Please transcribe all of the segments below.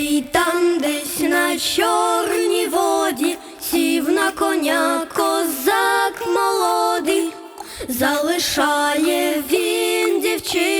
й там десь на чорній воді сів на коня козак молодий, залишає він дівчину.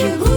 you